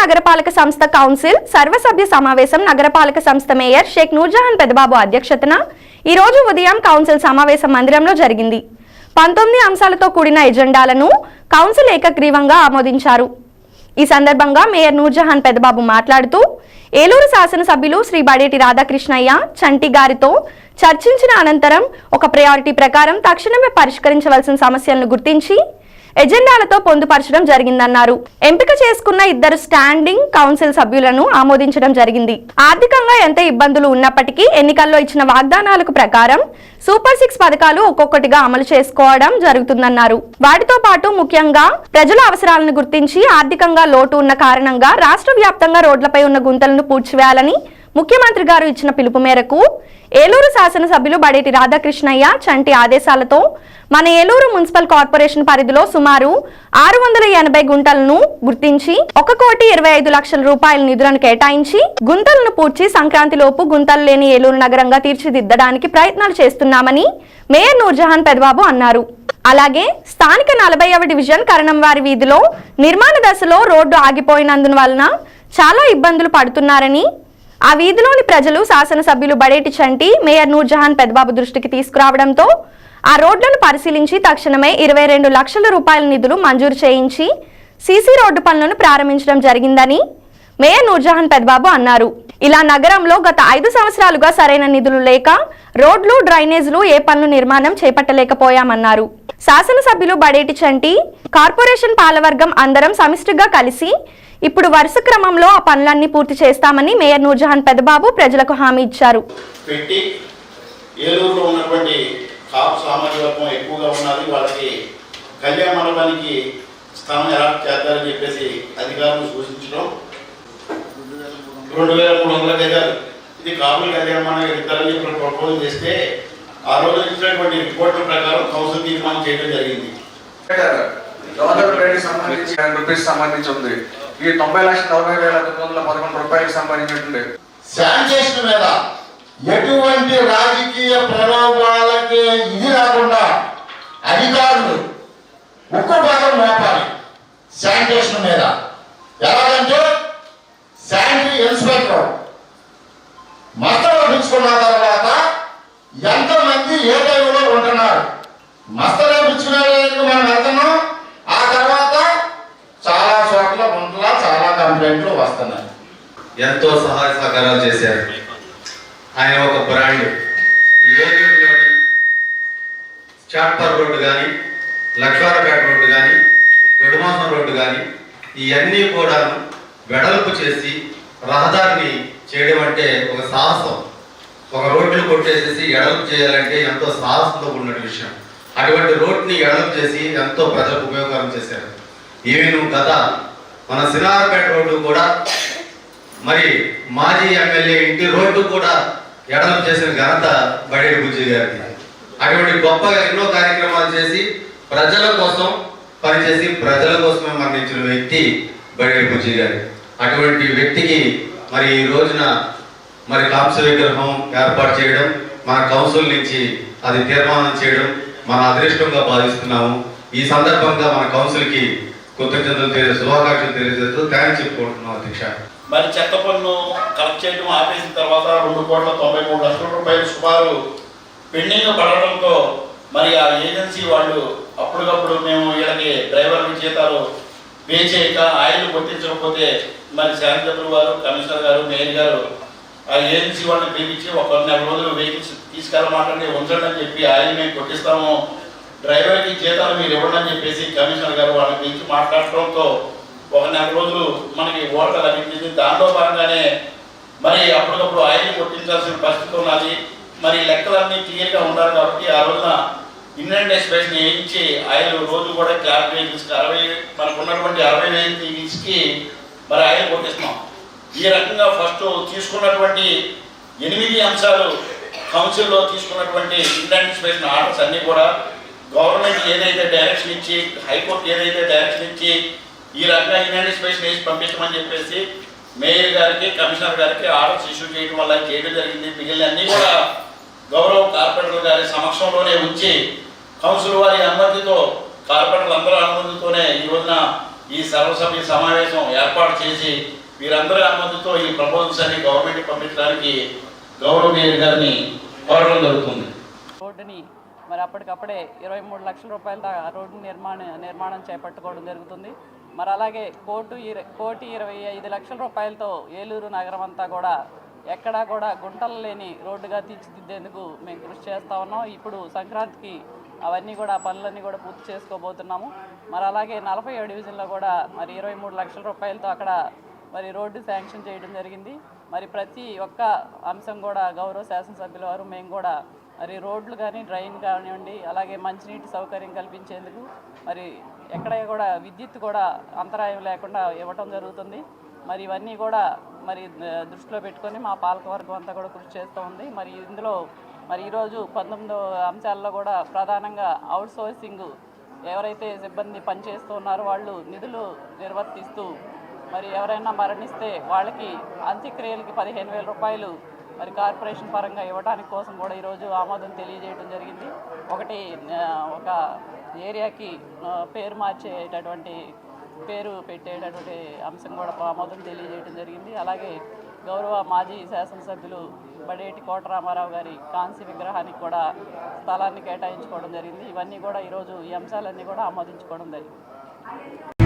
నగరపాలక సంస్థ కౌన్సిల్ సర్వసభ్య సమావేశం నగరపాలక సంస్థ మేయర్ షేక్ నూర్జహాన్ పెదబాబు అధ్యక్షతన ఈ రోజు ఉదయం కౌన్సిల్ సమావేశ మందిరంలో జరిగింది. పంతొమ్మిది అంశాలతో కూడిన ఎజెండాలను కౌన్సిల్ ఏకగ్రీవంగా ఆమోదించారు. ఈ సందర్భంగా మేయర్ నూర్జహాన్ పెదబాబు మాట్లాడుతూ ఏలూరు శాసనసభ్యులు శ్రీ బడేటి రాధాకృష్ణయ్య చంటి గారితో చర్చించిన అనంతరం ఒక ప్రయారిటీ ప్రకారం తక్షణమే పరిష్కరించవలసిన సమస్యలను గుర్తించి ఎజెండాలతో పొందుపరచడం జరిగిందన్నారు. ఎంపిక చేసుకున్న ఇద్దరు స్టాండింగ్ కౌన్సిల్ సభ్యులను ఆమోదించడం జరిగింది. ఆర్థికంగా ఎంత ఇబ్బందులు ఉన్నప్పటికీ ఎన్నికల్లో ఇచ్చిన వాగ్దానాలకు ప్రకారం సూపర్ సిక్స్ పథకాలు ఒక్కొక్కటిగా అమలు చేసుకోవడం జరుగుతుందన్నారు. వాటితో పాటు ముఖ్యంగా ప్రజల అవసరాలను గుర్తించి ఆర్థికంగా లోటు ఉన్న కారణంగా రాష్ట్ర వ్యాప్తంగా రోడ్లపై ఉన్న గుంతలను పూడ్చివేయాలని ముఖ్యమంత్రి గారు ఇచ్చిన పిలుపు మేరకు ఏలూరు శాసనసభ్యులు బడేటి రాధాకృష్ణయ్య చంటి ఆదేశాలతో మన ఏలూరు మున్సిపల్ కార్పొరేషన్ పరిధిలో సుమారు ఆరు వందల ఎనభై గుంటలను గుర్తించి ఒక కోటి ఇరవై ఐదు లక్షల రూపాయల నిధులను కేటాయించి గుంతలను పూడ్చి సంక్రాంతిలోపు గుంతలు లేని ఏలూరు నగరంగా తీర్చిదిద్దడానికి ప్రయత్నాలు చేస్తున్నామని మేయర్ నూర్జహాన్ పెదబాబు అన్నారు. అలాగే స్థానిక నలభైవ డివిజన్ కరణంవారి వీధిలో నిర్మాణ దశలో రోడ్డు ఆగిపోయినందున వలన చాలా ఇబ్బందులు పడుతున్నారని ఆ వీధిలోని ప్రజలు శాసనసభ్యులు బడేటి చంటి మేయర్ నూర్జహాన్ పెద్దబాబు దృష్టికి తీసుకురావడంతో ఆ రోడ్లను పరిశీలించి తక్షణమే ఇరవై రెండు లక్షల రూపాయల నిధులు మంజూరు చేయించి సీసీ రోడ్డు పనులను ప్రారంభించడం జరిగిందని మేయర్ నూర్జహాన్ పెద్దబాబు అన్నారు. ఇలా నగరంలో గత ఐదు సంవత్సరాలుగా సరైన నిధులు లేక రోడ్లు డ్రైనేజీలు ఏ పనులు నిర్మాణం చేపట్టలేకపోయామన్నారు. శాసనసభ్యులు బడేటి చంటి కార్పొరేషన్ పాలవర్గం అందరం సమిష్టిగా కలిసి ఇప్పుడు వరుస క్రమంలో ఆ పనులన్నీ పూర్తి చేస్తామని మేయర్ నూర్జహాన్ పెద్దబాబు ప్రజలకు హామీ ఇచ్చారు. పెట్టి ఏలూరులో ఉన్నటువంటి కాపు సామాజిక వర్గం ఎక్కువగా ఉన్నది వాళ్ళకి కళ్యాణ మండపానికి స్థానం ఎలా చేద్దారని చెప్పేసి అధికారులు సూచించడం. రెండు వేల మూడు వందల గజాలు ఇది కాపుల కళ్యాణ మండపం ఇద్దరని చెప్పి ప్రపోజల్ చేస్తే ఆ రోజు ఇచ్చినటువంటి రిపోర్ట్ల ప్రకారం కౌన్సిల్ తీర్మానం చేయడం జరిగింది. గవర్నమెంట్ సంబంధించి ఉంది. ఈ తొంభై లక్షల నలభై వేల తొమ్మిది వందల పదకొండు రూపాయలకు సంబంధించినటువంటి శానిటేషన్ మీద ఎటువంటి రాజకీయ ప్రలోభాలకి ఇది రాకుండా అధికారులు ఉక్కు భాగం మోపాలి. శానిటేషన్ మీద. ఎలాగంటే శానిటరీ ఇన్స్పెక్టర్ మతం వేయించుకున్న తర్వాత ఎంతమంది ఏ టైంలో ఉంటున్నారు? మస్తలు వేయించుకునేందుకు మనం వెళ్తున్నాం ఆ తర్వాత చాలా చోట్ల గుంటల చాలా కంప్లైంట్లు వస్తున్నాయి ఎంతో సహాయ సహకారాలు చేశారు. ఆయన ఒక బ్రాండ్. ఏలూరులోని చాట్పర్ రోడ్డు కానీ లక్ష్మారపేట రోడ్డు కానీ గడుమాసం రోడ్డు కానీ ఇవన్నీ కూడా వెడల్పు చేసి రహదారిని చేయడం అంటే ఒక సాహసం. ఒక రోడ్లు కొట్టేసేసి ఎడల్పు చేయాలంటే ఎంతో సాహసంతో ఉన్న విషయం. అటువంటి రోడ్ని ఎడల్పు చేసి ఎంతో ప్రజలకు ఉపయోగకరం చేశారు. ఈవెన్ గత మన సినారపేట రోడ్డు కూడా మరి మాజీ ఎమ్మెల్యే ఇంటి రోడ్డు కూడా ఎడలం చేసిన ఘనత బడేడు బుజ్జి గారికి. అటువంటి గొప్పగా ఎన్నో కార్యక్రమాలు చేసి ప్రజల కోసం పనిచేసి ప్రజల కోసమే మరణించిన వ్యక్తి బడేడు బుజ్జి గారు. అటువంటి వ్యక్తికి మరి ఈ రోజున మరి కాంస విగ్రహం ఏర్పాటు చేయడం మన కౌన్సిల్ నుంచి అది తీర్మానం చేయడం మన అదృష్టంగా భావిస్తున్నాము. ఈ సందర్భంగా మన కౌన్సిల్కి కృతజ్ఞతలు తెలియ శుభాకాంక్షలు తెలియజేస్తూ థ్యాంక్స్ చెప్పుకుంటున్నాం అధ్యక్ష. మరి చెత్త పన్ను కలెక్ట్ చేయడం ఆపేసిన తర్వాత రెండు కోట్ల తొంభై మూడు లక్షల రూపాయలు సుమారు పెండింగ్ పడడంతో మరి ఆ ఏజెన్సీ వాళ్ళు అప్పటికప్పుడు మేము వీళ్ళకి డ్రైవర్ల జీతాలు పే చేయక ఆయిల్ కొట్టించకపోతే మరి శాంతిపురు గారు కమిషనర్ గారు మేయర్ గారు ఆ ఏజెన్సీ వాళ్ళని పిలిపించి ఒక నెల రోజులు వెహికల్స్ తీసుకెళ్ళమాటండి ఉంచండి అని చెప్పి ఆయిల్ మేము కొట్టిస్తాము. డ్రైవర్కి జీతాలు మీరు ఇవ్వండి అని చెప్పేసి కమిషనర్ గారు వాళ్ళని పిలిచి మాట్లాడటంతో ఒక నెల రోజులు మనకి ఓటలు అనిపించింది దాంట్లో భాగంగానే మరి అప్పటికప్పుడు ఆయిల్ కొట్టించాల్సిన పరిస్థితి ఉన్నది. మరి లెక్కలన్నీ క్లియర్గా ఉండాలి కాబట్టి ఆ రోజున ఇండియన్ ఎక్స్ప్రెస్ వేయించి ఆయిల్ రోజు కూడా క్లాబ్ వెహికల్స్కి అరవై మనకు ఉన్నటువంటి అరవై వెహికల్స్కి మరి ఆయిల్ కొట్టిస్తున్నాం. ఈ రకంగా ఫస్ట్ తీసుకున్నటువంటి ఎనిమిది అంశాలు కౌన్సిల్లో తీసుకున్నటువంటి ఇండియన్ ఎక్స్ప్రెస్ ఆర్డర్స్ అన్నీ కూడా గవర్నమెంట్ ఏదైతే డైరెక్షన్ ఇచ్చి హైకోర్టు ఏదైతే డైరెక్షన్ ఇచ్చి ఈ రకంగా యునైటెడ్ స్పేస్ వేసి పంపించమని చెప్పేసి మేయర్ గారికి కమిషనర్ గారికి ఆర్డర్స్ ఇష్యూ చేయడం వల్ల చేయడం జరిగింది. మిగిలిన కూడా గౌరవ కార్పొరేటర్ గారి సమక్షంలోనే ఉంచి కౌన్సిల్ వారి అనుమతితో కార్పొరేటర్లు అందరూ అనుమతితోనే ఈ రోజున ఈ సర్వసభ్య సమావేశం ఏర్పాటు చేసి వీరందరి అనుమతితో ఈ ప్రపోజల్స్ అన్ని గవర్నమెంట్ పంపించడానికి గౌరవ మేయర్ గారిని కోరడం జరుగుతుంది. రోడ్డుని మరి అప్పటికప్పుడే ఇరవై మూడు లక్షల రూపాయలతో ఆ రోడ్డు నిర్మాణ నిర్మాణం చేపట్టుకోవడం జరుగుతుంది. మరి అలాగే కోటు ఇర కోటి ఇరవై ఐదు లక్షల రూపాయలతో ఏలూరు నగరం అంతా కూడా ఎక్కడా కూడా గుంటలు లేని రోడ్డుగా తీర్చిదిద్దేందుకు మేము కృషి చేస్తా ఉన్నాం. ఇప్పుడు సంక్రాంతికి అవన్నీ కూడా పనులన్నీ కూడా పూర్తి చేసుకోబోతున్నాము. మరి అలాగే నలభై ఏడు డివిజన్లో కూడా మరి ఇరవై మూడు లక్షల రూపాయలతో అక్కడ మరి రోడ్డు శాంక్షన్ చేయడం జరిగింది. మరి ప్రతి ఒక్క అంశం కూడా గౌరవ శాసనసభ్యుల వారు మేము కూడా మరి రోడ్లు కానీ డ్రైన్ కానివ్వండి అలాగే మంచినీటి సౌకర్యం కల్పించేందుకు మరి ఎక్కడ కూడా విద్యుత్ కూడా అంతరాయం లేకుండా ఇవ్వటం జరుగుతుంది. మరి ఇవన్నీ కూడా మరి దృష్టిలో పెట్టుకొని మా పాలకవర్గం అంతా కూడా కృషి చేస్తూ ఉంది. మరి ఇందులో మరి ఈరోజు పంతొమ్మిదో అంశాల్లో కూడా ప్రధానంగా అవుట్ సోర్సింగ్ ఎవరైతే సిబ్బంది పనిచేస్తూ ఉన్నారో వాళ్ళు నిధులు నిర్వర్తిస్తూ మరి ఎవరైనా మరణిస్తే వాళ్ళకి అంత్యక్రియలకి పదిహేను వేల రూపాయలు మరి కార్పొరేషన్ పరంగా ఇవ్వడానికి కోసం కూడా ఈరోజు ఆమోదం తెలియజేయడం జరిగింది. ఒకటి ఒక ఏరియాకి పేరు మార్చేటటువంటి పేరు పెట్టేటటువంటి అంశం కూడా ఆమోదం తెలియజేయడం జరిగింది. అలాగే గౌరవ మాజీ శాసనసభ్యులు బడేటి కోటరామారావు గారి కాంస్య విగ్రహానికి కూడా స్థలాన్ని కేటాయించుకోవడం జరిగింది. ఇవన్నీ కూడా ఈరోజు ఈ అంశాలన్నీ కూడా ఆమోదించుకోవడం జరిగింది.